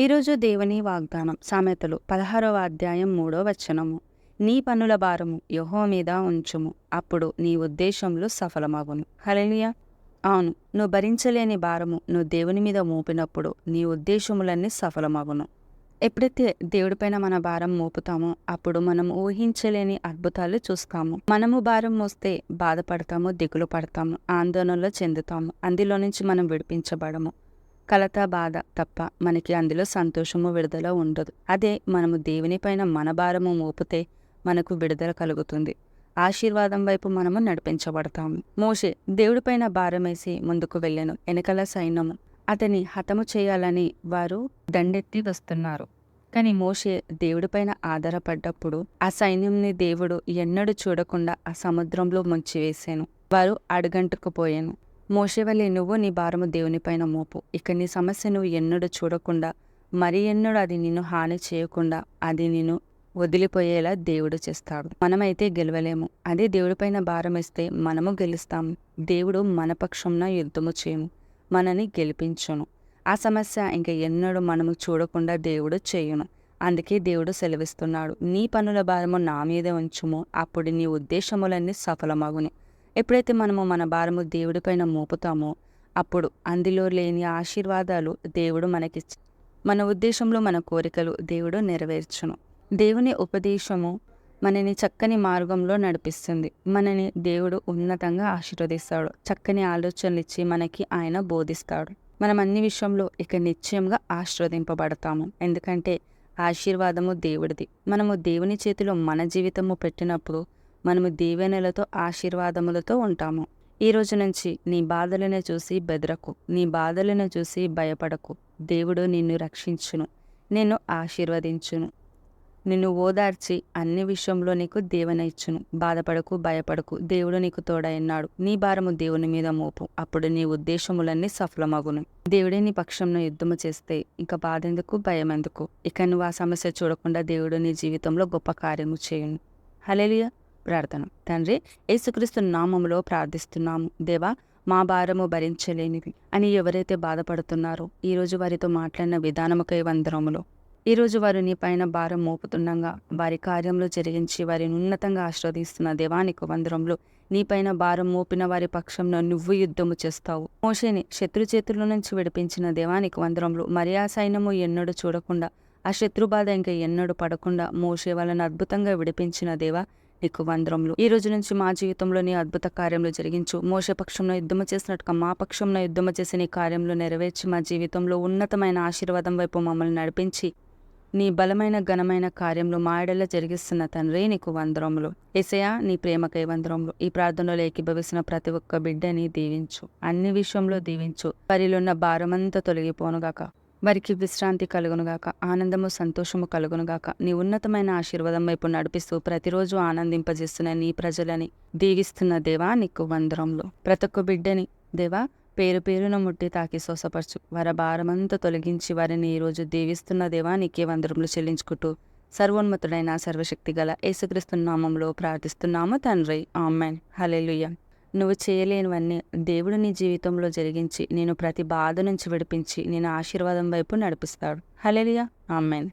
ఈరోజు దేవుని వాగ్దానం సామెతలు పదహారవ అధ్యాయం మూడో వచనము. నీ పనుల భారము యహో మీద ఉంచుము అప్పుడు నీ ఉద్దేశంలో సఫలమగును. హల్లెలూయా. అవును నువ్వు భరించలేని భారము నువ్వు దేవుని మీద మోపినప్పుడు నీ ఉద్దేశములన్నీ సఫలమగును. ఎప్పుడైతే దేవుడిపైన మన భారం మోపుతామో అప్పుడు మనం ఊహించలేని అద్భుతాలు చూస్తాము. మనము భారం మోస్తే బాధపడతాము దిగులు పడతాము ఆందోళనలో చెందుతాము. అందులో నుంచి మనం విడిపించబడము. కలత బాధ తప్ప మనకి అందులో సంతోషము విడుదల ఉండదు. అదే మనము దేవుని పైన మన భారము మోపితే మనకు విడుదల కలుగుతుంది. ఆశీర్వాదం వైపు మనము నడిపించబడతాము. మోషే దేవుడిపైన భారమేసి ముందుకు వెళ్ళాను. వెనకల సైన్యము అతని హతము చేయాలని వారు దండెత్తి వస్తున్నారు. కానీ మోషే దేవుడిపైన ఆధారపడ్డప్పుడు ఆ సైన్యంని దేవుడు ఎన్నడూ చూడకుండా ఆ సముద్రంలో ముంచివేశాను వారు అడుగంటుకుపోయాను మోషే నువ్వు నీ భారము దేవునిపైన మోపు. ఇక నీ సమస్య నువ్వు ఎన్నడూ చూడకుండా మరి ఎన్నడూ అది నిన్ను హాని చేయకుండా అది నిన్ను వదిలిపోయేలా దేవుడు చేస్తాడు. మనమైతే గెలవలేము. అదే దేవుడిపైన భారం ఇస్తే మనము గెలుస్తాము దేవుడు మన పక్షంన యుద్ధము చేయము. మనని గెలిపించును. ఆ సమస్య ఇంకా ఎన్నడూ మనము చూడకుండా దేవుడు చేయును. అందుకే దేవుడు సెలవిస్తున్నాడు నీ పనుల భారము నా మీద ఉంచుము. అప్పుడు నీ ఉద్దేశములన్నీ సఫలమగును. ఎప్పుడైతే మనము మన భారము దేవుడిపైన మోపుతామో అప్పుడు అందులో లేని ఆశీర్వాదాలు దేవుడు మనకి మన ఉద్దేశంలో మన కోరికలు దేవుడు నెరవేర్చును. దేవుని ఉపదేశము మనని చక్కని మార్గంలో నడిపిస్తుంది. మనని దేవుడు ఉన్నతంగా ఆశీర్వదిస్తాడు. చక్కని ఆలోచనలు ఇచ్చి మనకి ఆయన బోధిస్తాడు. మనం అన్ని విషయంలో ఇక నిశ్చయంగా ఆశీర్వదింపబడతాము. ఎందుకంటే ఆశీర్వాదము దేవుడిది. మనము దేవుని చేతిలో మన జీవితము పెట్టినప్పుడు మనము దీవెనలతో ఆశీర్వాదములతో ఉంటాము. ఈ రోజు నుంచి నీ బాధలను చూసి బెదరకు నీ బాధలను చూసి భయపడకు. దేవుడు నిన్ను రక్షించును నిన్ను ఆశీర్వదించును. నిన్ను ఓదార్చి అన్ని విషయంలో నీకు దేవన ఇచ్చును. బాధపడకు భయపడకు. దేవుడు నీకు తోడైనాడు నీ భారము దేవుని మీద మోపు. అప్పుడు నీ ఉద్దేశములన్నీ సఫలమగును. దేవుడే నీ పక్షంలో యుద్ధము చేస్తే ఇక బాధెందుకు భయం ఎందుకు ఇక నువ్వు ఆ సమస్య చూడకుండా దేవుడు నీ జీవితంలో గొప్ప కార్యము చేయును. హలేలియా ప్రార్థన. తండ్రి యేసుక్రీస్తు నామములో ప్రార్థిస్తున్నాము. దేవా మా భారము భరించలేనివి అని ఎవరైతే బాధపడుతున్నారో ఈరోజు వారితో మాట్లాడిన విధానముకై వందరములో ఈరోజు వారు నీ పైన భారం మోపుతుండగా వారి కార్యంలో జరిగించి వారిని ఉన్నతంగా ఆశ్రవదిస్తున్న దేవానికి వందరంలో నీపైన భారం మోపిన వారి పక్షంలో నువ్వు యుద్ధము చేస్తావు. మోషేని శత్రు చేతుల నుంచి విడిపించిన దేవానికి వందరంలో మరి ఆ సైన్యము ఎన్నడూ చూడకుండా ఆ శత్రు బాధ ఇంకా ఎన్నడూ పడకుండా మోషే వాళ్ళని అద్భుతంగా విడిపించిన దేవా నీకు వందరములు ఈ రోజు నుంచి మా జీవితంలో నీ అద్భుత కార్యంలో జరిగించు. మోస పక్షంలో యుద్ధము చేసినట్టుగా మా పక్షంలో యుద్ధము చేసి నీ కార్యంలో నెరవేర్చి మా జీవితంలో ఉన్నతమైన ఆశీర్వాదం వైపు మమ్మల్ని నడిపించి నీ బలమైన ఘనమైన కార్యంలో మాయడలా జరిగిస్తున్న తండ్రి నీకు వందరములు. ఎసయా నీ ప్రేమకై వందరములు. ఈ ప్రార్థనలో ఏకీభవిస్తున్న ప్రతి ఒక్క బిడ్డని దీవించు. అన్ని విషయంలో దీవించు. వారిలో భారమంతా తొలగిపోనుగాక. వారికి విశ్రాంతి కలుగునుగాక ఆనందము సంతోషము కలుగునుగాక నీ ఉన్నతమైన ఆశీర్వాదం వైపు నడిపిస్తూ ప్రతిరోజు ఆనందింపజేస్తున్న నీ ప్రజలని దీవిస్తున్న దేవా నీకు వందరంలో ప్రతి ఒక్క బిడ్డని దేవా పేరు పేరున ముట్టి తాకి సోసపరచు వారి భారమంతా తొలగించి వారిని ఈరోజు దీవిస్తున్న దేవా నీకే వందరములు చెల్లించుకుంటూ సర్వోన్మతుడైన సర్వశక్తి గల యేసుక్రీస్తు నామంలో ప్రార్థిస్తున్నాము తండ్రి. ఆమెన్. హలెలుయ్య నువ్వు చేయలేనివన్నీ దేవుడు నీ జీవితంలో జరిగించి నేను ప్రతి బాధ నుంచి విడిపించి నేను ఆశీర్వాదం వైపు నడిపిస్తాడు. Hallelujah amen.